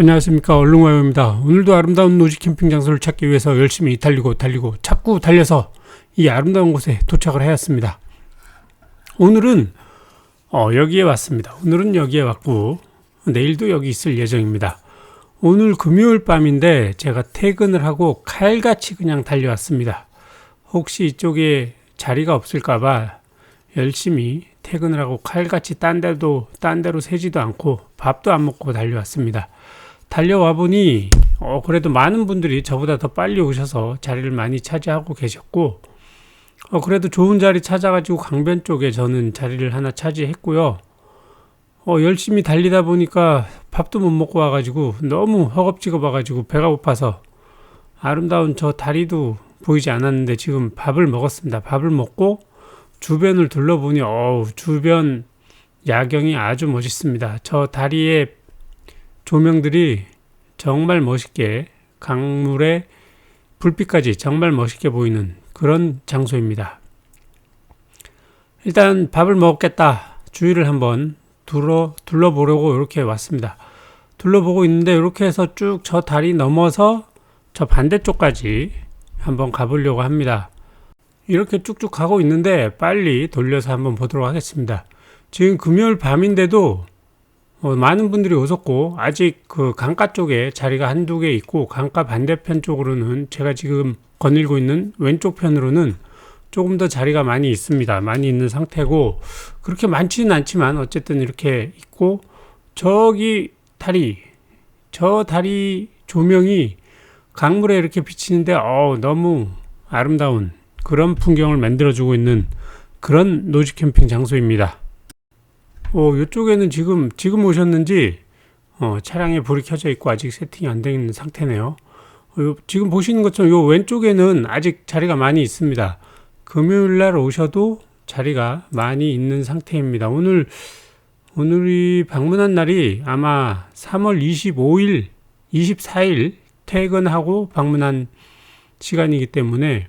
안녕하십니까 얼룩마요입니다. 오늘도 아름다운 노지 캠핑 장소를 찾기 위해서 열심히 달리고 달리고 자꾸 달려서 이 아름다운 곳에 도착을 하였습니다. 오늘은 어, 여기에 왔습니다. 오늘은 여기에 왔고 내일도 여기 있을 예정입니다. 오늘 금요일 밤인데 제가 퇴근을 하고 칼같이 그냥 달려왔습니다. 혹시 이쪽에 자리가 없을까봐 열심히 퇴근을 하고 칼같이 딴 데도 딴 데로 새지도 않고 밥도 안 먹고 달려왔습니다. 달려와 보니 어 그래도 많은 분들이 저보다 더 빨리 오셔서 자리를 많이 차지하고 계셨고 어 그래도 좋은 자리 찾아가지고 강변 쪽에 저는 자리를 하나 차지했고요. 어 열심히 달리다 보니까 밥도 못 먹고 와가지고 너무 허겁지겁 와가지고 배가 고파서 아름다운 저 다리도 보이지 않았는데 지금 밥을 먹었습니다. 밥을 먹고 주변을 둘러보니 어우 주변 야경이 아주 멋있습니다. 저 다리에 조명들이 정말 멋있게 강물에 불빛까지 정말 멋있게 보이는 그런 장소입니다. 일단 밥을 먹겠다. 주위를 한번 둘러 둘러보려고 이렇게 왔습니다. 둘러보고 있는데 이렇게 해서 쭉 저 다리 넘어서 저 반대쪽까지 한번 가보려고 합니다. 이렇게 쭉쭉 가고 있는데 빨리 돌려서 한번 보도록 하겠습니다. 지금 금요일 밤인데도 어, 많은 분들이 오셨고 아직 그 강가 쪽에 자리가 한두 개 있고 강가 반대편 쪽으로는 제가 지금 거닐고 있는 왼쪽 편으로는 조금 더 자리가 많이 있습니다. 많이 있는 상태고 그렇게 많지는 않지만 어쨌든 이렇게 있고 저기 다리 저 다리 조명이 강물에 이렇게 비치는데 어 너무 아름다운 그런 풍경을 만들어주고 있는 그런 노지 캠핑 장소입니다. 어, 이쪽에는 지금 지금 오셨는지 어, 차량에 불이 켜져 있고 아직 세팅이 안 되어 있는 상태네요. 어, 요, 지금 보시는 것처럼 요 왼쪽에는 아직 자리가 많이 있습니다. 금요일 날 오셔도 자리가 많이 있는 상태입니다. 오늘 오늘이 방문한 날이 아마 3월 25일, 24일 퇴근하고 방문한 시간이기 때문에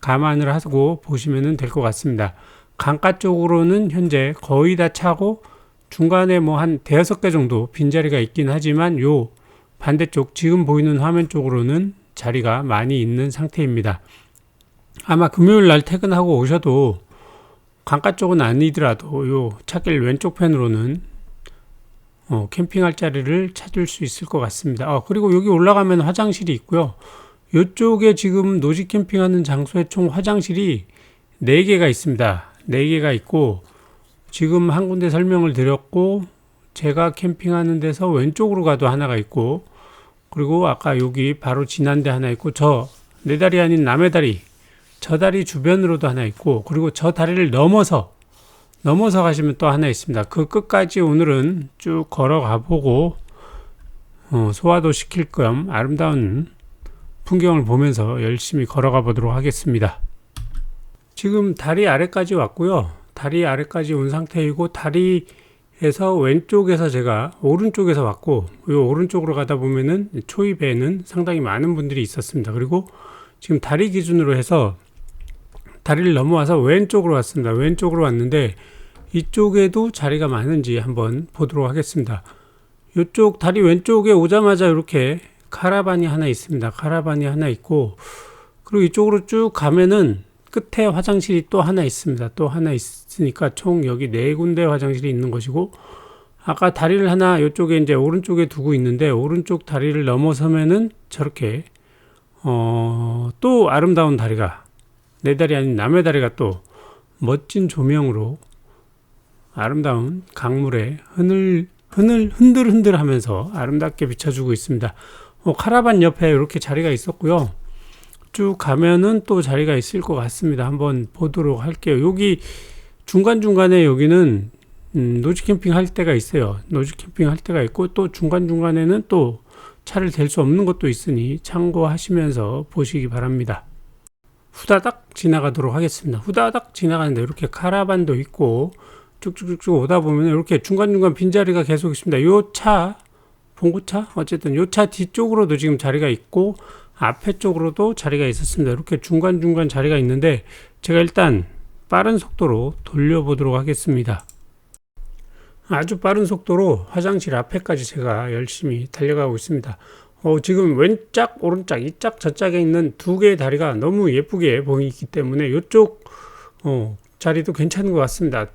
감안을 하고 보시면 될 것 같습니다. 강가 쪽으로는 현재 거의 다 차고 중간에 뭐 한 대여섯 개 정도 빈자리가 있긴 하지만 요 반대쪽 지금 보이는 화면 쪽으로는 자리가 많이 있는 상태입니다. 아마 금요일 날 퇴근하고 오셔도 강가 쪽은 아니더라도 요 차길 왼쪽 편으로는 어, 캠핑할 자리를 찾을 수 있을 것 같습니다. 어, 그리고 여기 올라가면 화장실이 있고요. 이쪽에 지금 노지 캠핑하는 장소에 총 화장실이 4개가 있습니다. 4개가 있고 지금 한 군데 설명을 드렸고 제가 캠핑하는 데서 왼쪽으로 가도 하나가 있고 그리고 아까 여기 바로 지난 데 하나 있고 저 내 다리 아닌 남의 다리 저 다리 주변으로도 하나 있고 그리고 저 다리를 넘어서 넘어서 가시면 또 하나 있습니다. 그 끝까지 오늘은 쭉 걸어가 보고 어, 소화도 시킬 겸 아름다운 풍경을 보면서 열심히 걸어가 보도록 하겠습니다. 지금 다리 아래까지 왔고요. 다리 아래까지 온 상태이고 다리에서 왼쪽에서 제가 오른쪽에서 왔고 이 오른쪽으로 가다 보면은 초입에는 상당히 많은 분들이 있었습니다. 그리고 지금 다리 기준으로 해서 다리를 넘어와서 왼쪽으로 왔습니다. 왼쪽으로 왔는데 이쪽에도 자리가 많은지 한번 보도록 하겠습니다. 이쪽 다리 왼쪽에 오자마자 이렇게 카라반이 하나 있습니다. 카라반이 하나 있고 그리고 이쪽으로 쭉 가면은 끝에 화장실이 또 하나 있습니다. 또 하나 있으니까 총 여기 네 군데 화장실이 있는 것이고 아까 다리를 하나 이쪽에 이제 오른쪽에 두고 있는데 오른쪽 다리를 넘어서면은 저렇게 어, 또 아름다운 다리가 내 다리 아닌 남의 다리가 또 멋진 조명으로 아름다운 강물에 흐늘 흐늘 흔들흔들 하면서 아름답게 비춰주고 있습니다. 어, 카라반 옆에 이렇게 자리가 있었고요. 쭉 가면은 또 자리가 있을 것 같습니다. 한번 보도록 할게요. 여기 중간중간에 여기는 음, 노지 캠핑 할 때가 있어요. 노지 캠핑 할 때가 있고 또 중간중간에는 또 차를 댈 수 없는 것도 있으니 참고하시면서 보시기 바랍니다. 후다닥 지나가도록 하겠습니다. 후다닥 지나가는데 이렇게 카라반도 있고 쭉쭉쭉 오다 보면 이렇게 중간중간 빈자리가 계속 있습니다. 요 차, 봉구차? 어쨌든 요 차 뒤쪽으로도 지금 자리가 있고 앞에 쪽으로도 자리가 있었습니다. 이렇게 중간중간 자리가 있는데 제가 일단 빠른 속도로 돌려보도록 하겠습니다. 아주 빠른 속도로 화장실 앞에까지 제가 열심히 달려가고 있습니다. 어, 지금 왼짝, 오른짝, 이짝, 저짝에 있는 두 개의 다리가 너무 예쁘게 보이기 때문에 이쪽 어, 자리도 괜찮은 것 같습니다.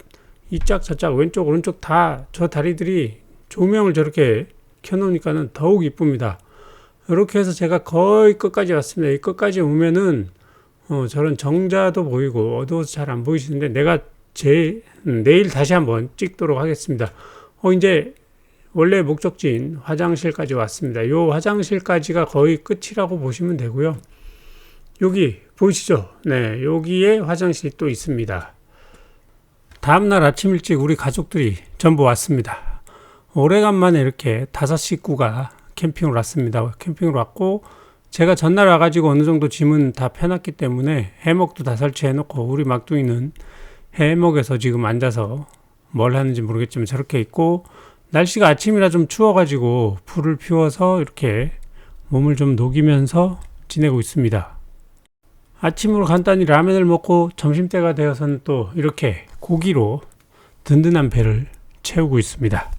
이짝, 저짝, 왼쪽, 오른쪽 다 저 다리들이 조명을 저렇게 켜놓으니까는 더욱 이쁩니다. 이렇게 해서 제가 거의 끝까지 왔습니다. 이 끝까지 오면은 어, 저런 정자도 보이고 어두워서 잘 안 보이시는데 내가 제 음, 내일 다시 한번 찍도록 하겠습니다. 어, 이제 원래 목적지인 화장실까지 왔습니다. 요 화장실까지가 거의 끝이라고 보시면 되고요. 여기 보이시죠? 네, 여기에 화장실이 또 있습니다. 다음날 아침 일찍 우리 가족들이 전부 왔습니다. 오래간만에 이렇게 다섯 식구가 캠핑을 왔습니다. 캠핑을 왔고 제가 전날 와가지고 어느 정도 짐은 다 펴놨기 때문에 해먹도 다 설치해놓고 우리 막둥이는 해먹에서 지금 앉아서 뭘 하는지 모르겠지만 저렇게 있고 날씨가 아침이라 좀 추워가지고 불을 피워서 이렇게 몸을 좀 녹이면서 지내고 있습니다. 아침으로 간단히 라면을 먹고 점심때가 되어서는 또 이렇게 고기로 든든한 배를 채우고 있습니다.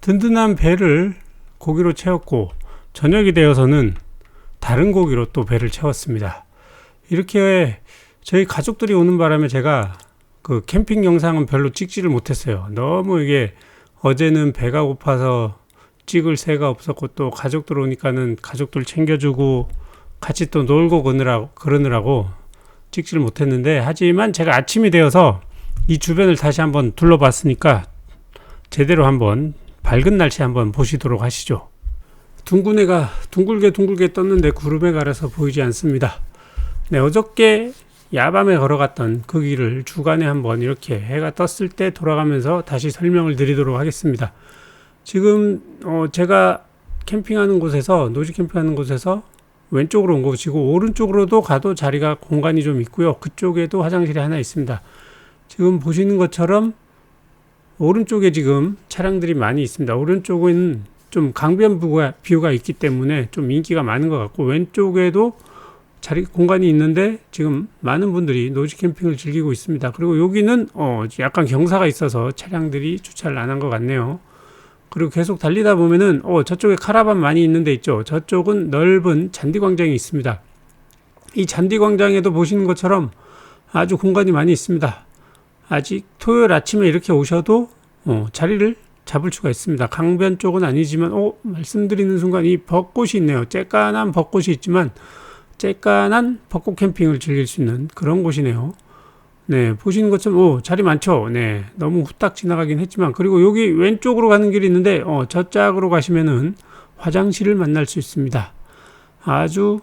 든든한 배를 고기로 채웠고 저녁이 되어서는 다른 고기로 또 배를 채웠습니다. 이렇게 저희 가족들이 오는 바람에 제가 그 캠핑 영상은 별로 찍지를 못했어요. 너무 이게 어제는 배가 고파서 찍을 새가 없었고 또 가족들 오니까는 가족들 챙겨주고 같이 또 놀고 그러느라고, 그러느라고 찍지를 못했는데 하지만 제가 아침이 되어서 이 주변을 다시 한번 둘러봤으니까 제대로 한번 밝은 날씨 한번 보시도록 하시죠. 둥근 애가 둥글게 둥글게 떴는데 구름에 가려서 보이지 않습니다. 네, 어저께 야밤에 걸어갔던 그 길을 주간에 한번 이렇게 해가 떴을 때 돌아가면서 다시 설명을 드리도록 하겠습니다. 지금 어 제가 캠핑하는 곳에서 노지 캠핑하는 곳에서 왼쪽으로 온 곳이고 오른쪽으로도 가도 자리가 공간이 좀 있고요. 그쪽에도 화장실이 하나 있습니다. 지금 보시는 것처럼 오른쪽에 지금 차량들이 많이 있습니다. 오른쪽은 좀 강변 뷰가, 뷰가 있기 때문에 좀 인기가 많은 것 같고 왼쪽에도 자리 공간이 있는데 지금 많은 분들이 노지 캠핑을 즐기고 있습니다. 그리고 여기는 어 약간 경사가 있어서 차량들이 주차를 안 한 것 같네요. 그리고 계속 달리다 보면은 어 저쪽에 카라반 많이 있는 데 있죠. 저쪽은 넓은 잔디 광장이 있습니다. 이 잔디 광장에도 보시는 것처럼 아주 공간이 많이 있습니다. 아직 토요일 아침에 이렇게 오셔도 어 자리를 잡을 수가 있습니다. 강변 쪽은 아니지만 어 말씀드리는 순간 이 벚꽃이 있네요. 쬐깐한 벚꽃이 있지만 쬐깐한 벚꽃 캠핑을 즐길 수 있는 그런 곳이네요. 네, 보시는 것처럼 오, 자리 많죠. 네, 너무 후딱 지나가긴 했지만 그리고 여기 왼쪽으로 가는 길이 있는데 어, 저짝으로 가시면은 화장실을 만날 수 있습니다. 아주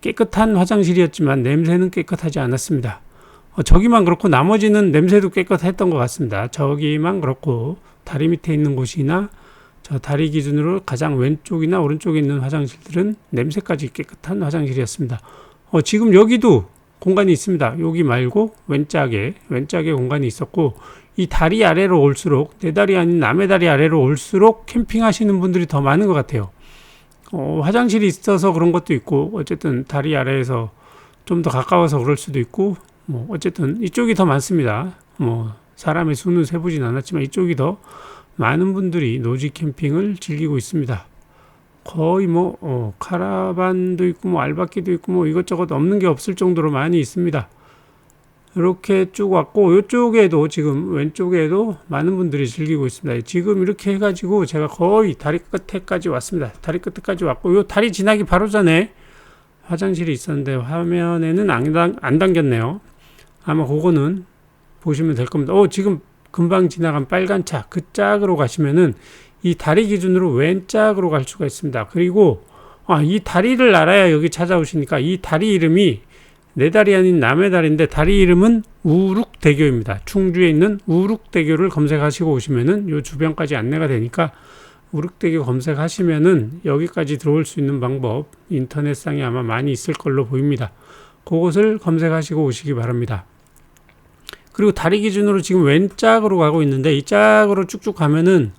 깨끗한 화장실이었지만 냄새는 깨끗하지 않았습니다. 어, 저기만 그렇고 나머지는 냄새도 깨끗했던 것 같습니다. 저기만 그렇고 다리 밑에 있는 곳이나 저 다리 기준으로 가장 왼쪽이나 오른쪽에 있는 화장실들은 냄새까지 깨끗한 화장실이었습니다. 어, 지금 여기도 공간이 있습니다. 여기 말고 왼짝에 왼짝에 공간이 있었고 이 다리 아래로 올수록 내 다리 아닌 남의 다리 아래로 올수록 캠핑하시는 분들이 더 많은 것 같아요. 어, 화장실이 있어서 그런 것도 있고 어쨌든 다리 아래에서 좀 더 가까워서 그럴 수도 있고 뭐 어쨌든 이쪽이 더 많습니다. 뭐 사람의 수는 세보진 않았지만 이쪽이 더 많은 분들이 노지 캠핑을 즐기고 있습니다. 거의 뭐 어, 카라반도 있고 뭐 알바끼도 있고 뭐 이것저것 없는 게 없을 정도로 많이 있습니다. 이렇게 쭉 왔고 이쪽에도 지금 왼쪽에도 많은 분들이 즐기고 있습니다. 지금 이렇게 해가지고 제가 거의 다리 끝에까지 왔습니다. 다리 끝에까지 왔고 요 다리 지나기 바로 전에 화장실이 있었는데 화면에는 안, 당, 안 당겼네요. 아마 그거는 보시면 될 겁니다. 어 지금 금방 지나간 빨간 차 그 짝으로 가시면은 이 다리 기준으로 왼짝으로 갈 수가 있습니다. 그리고 아, 이 다리를 알아야 여기 찾아오시니까 이 다리 이름이 내 다리 아닌 남의 다리인데 다리 이름은 우룩대교입니다. 충주에 있는 우룩대교를 검색하시고 오시면은 요 주변까지 안내가 되니까 우룩대교 검색하시면은 여기까지 들어올 수 있는 방법 인터넷상에 아마 많이 있을 걸로 보입니다. 그것을 검색하시고 오시기 바랍니다. 그리고 다리 기준으로 지금 왼짝으로 가고 있는데 이 짝으로 쭉쭉 가면은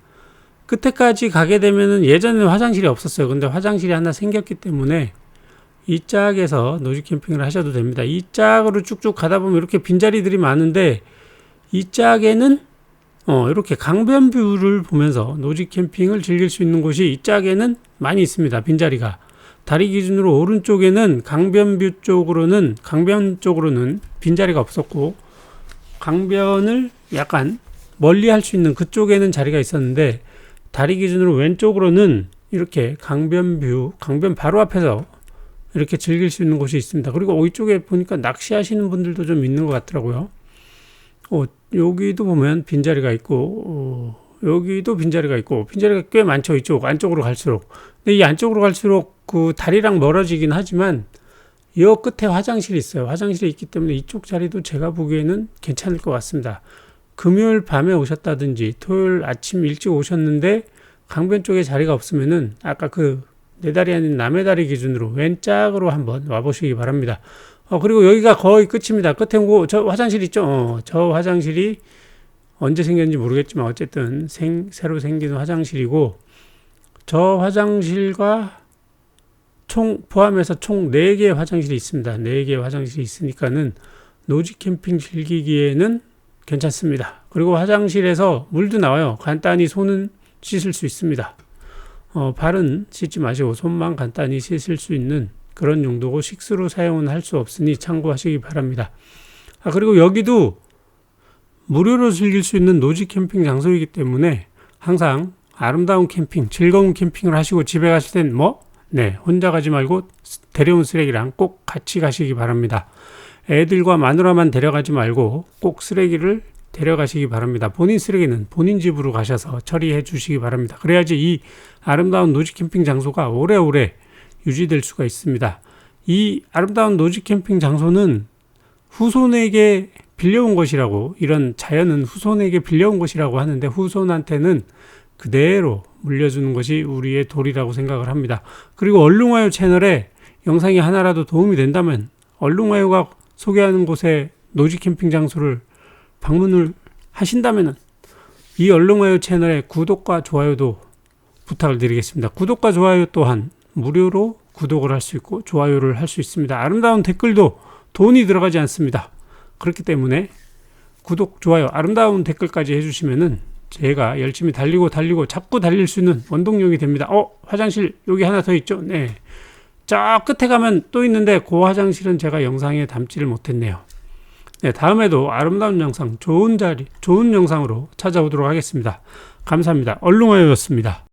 끝에까지 가게 되면은 예전에는 화장실이 없었어요. 근데 화장실이 하나 생겼기 때문에 이 짝에서 노지 캠핑을 하셔도 됩니다. 이 짝으로 쭉쭉 가다 보면 이렇게 빈자리들이 많은데 이 짝에는 어, 이렇게 강변 뷰를 보면서 노지 캠핑을 즐길 수 있는 곳이 이 짝에는 많이 있습니다. 빈자리가. 다리 기준으로 오른쪽에는 강변 뷰 쪽으로는 강변 쪽으로는 빈자리가 없었고 강변을 약간 멀리 할 수 있는 그쪽에는 자리가 있었는데 다리 기준으로 왼쪽으로는 이렇게 강변 뷰 강변 바로 앞에서 이렇게 즐길 수 있는 곳이 있습니다. 그리고 이쪽에 보니까 낚시하시는 분들도 좀 있는 것 같더라고요. 어, 여기도 보면 빈자리가 있고 어, 여기도 빈자리가 있고 빈자리가 꽤 많죠. 이쪽 안쪽으로 갈수록. 근데 이 안쪽으로 갈수록 그 다리랑 멀어지긴 하지만 이 끝에 화장실이 있어요. 화장실이 있기 때문에 이쪽 자리도 제가 보기에는 괜찮을 것 같습니다. 금요일 밤에 오셨다든지 토요일 아침 일찍 오셨는데 강변 쪽에 자리가 없으면은 아까 그 내 다리 아닌 남의 다리 기준으로 왼짝으로 한번 와보시기 바랍니다. 어, 그리고 여기가 거의 끝입니다. 끝에 뭐, 저 화장실 있죠? 어, 저 화장실이 언제 생겼는지 모르겠지만 어쨌든 생, 새로 생긴 화장실이고 저 화장실과 총 포함해서 총 4개의 화장실이 있습니다. 4개의 화장실이 있으니까는 노지 캠핑 즐기기에는 괜찮습니다. 그리고 화장실에서 물도 나와요. 간단히 손은 씻을 수 있습니다. 어, 발은 씻지 마시고 손만 간단히 씻을 수 있는 그런 용도고 식수로 사용은 할 수 없으니 참고하시기 바랍니다. 아, 그리고 여기도 무료로 즐길 수 있는 노지 캠핑 장소이기 때문에 항상 아름다운 캠핑, 즐거운 캠핑을 하시고 집에 가실 땐 뭐? 네, 혼자 가지 말고 데려온 쓰레기랑 꼭 같이 가시기 바랍니다. 애들과 마누라만 데려가지 말고 꼭 쓰레기를 데려가시기 바랍니다. 본인 쓰레기는 본인 집으로 가셔서 처리해 주시기 바랍니다. 그래야지 이 아름다운 노지 캠핑 장소가 오래오래 유지될 수가 있습니다. 이 아름다운 노지 캠핑 장소는 후손에게 빌려온 것이라고 이런 자연은 후손에게 빌려온 것이라고 하는데 후손한테는 그대로 물려주는 것이 우리의 도리라고 생각을 합니다. 그리고 얼룽와요 채널에 영상이 하나라도 도움이 된다면 얼룽와요가 소개하는 곳에 노지 캠핑 장소를 방문을 하신다면 이 얼룩마요 채널의 구독과 좋아요도 부탁을 드리겠습니다. 구독과 좋아요 또한 무료로 구독을 할 수 있고 좋아요를 할 수 있습니다. 아름다운 댓글도 돈이 들어가지 않습니다. 그렇기 때문에 구독, 좋아요, 아름다운 댓글까지 해주시면은 제가 열심히 달리고 달리고 자꾸 달릴 수 있는 원동력이 됩니다. 어, 화장실 여기 하나 더 있죠? 네. 저 끝에 가면 또 있는데 그 화장실은 제가 영상에 담지를 못했네요. 네, 다음에도 아름다운 영상, 좋은 자리, 좋은 영상으로 찾아오도록 하겠습니다. 감사합니다. 얼룽어였습니다.